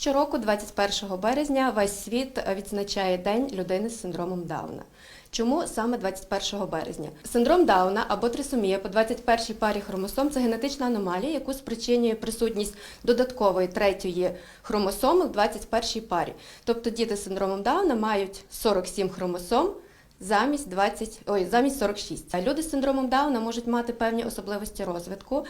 Щороку, 21 березня, весь світ відзначає День людини з синдромом Дауна. Чому саме 21 березня? Синдром Дауна або трисомія по 21 парі хромосом це генетична аномалія, яку спричинює присутність додаткової третьої хромосоми в 21 парі. Тобто діти з синдромом Дауна мають 47 хромосом. Замість 20, ой, замість 46. А люди з синдромом Дауна можуть мати певні особливості розвитку,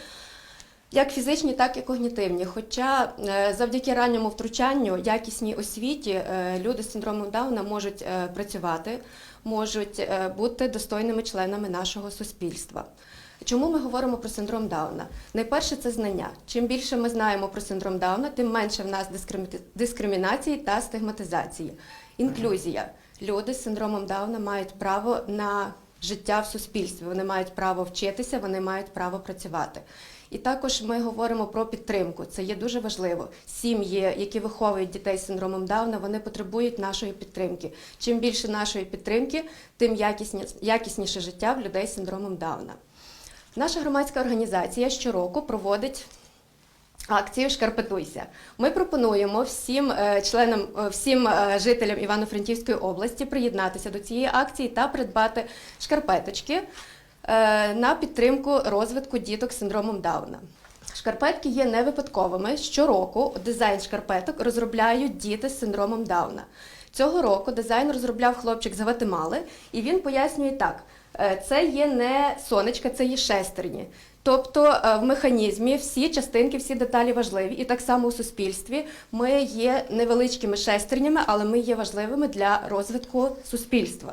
як фізичні, так і когнітивні. Хоча е, завдяки ранньому втручанню, якісній освіті, е, люди з синдромом Дауна можуть е, працювати, можуть бути достойними членами нашого суспільства. Чому ми говоримо про синдром Дауна? Найперше це знання. Чим більше ми знаємо про синдром Дауна, тим менше в нас дискримі- дискримінації та стигматизації. Інклюзія. Люди з синдромом Дауна мають право на життя в суспільстві. Вони мають право вчитися, вони мають право працювати. І також ми говоримо про підтримку. Це є дуже важливо. Сім'ї, які виховують дітей з синдромом Дауна, вони потребують нашої підтримки. Чим більше нашої підтримки, тим якісні, якісніше життя в людей з синдромом Дауна. Наша громадська організація щороку проводить акцію Шкарпетуйся. Ми пропонуємо всім е, членам, е, всім е, жителям Івано-Франківської області приєднатися до цієї акції та придбати шкарпеточки на підтримку розвитку діток з синдромом Дауна. Шкарпетки є не випадковими. Щороку дизайн шкарпеток розробляють діти з синдромом Дауна. Цього року дизайн розробляв хлопчик з Гватемали, і він пояснює так: це є не сонечка, це є шестерні. Тобто е, в механізмі всі частинки, всі деталі важливі, і так само у суспільстві ми є невеличкими шестернями, але ми є важливими для розвитку суспільства.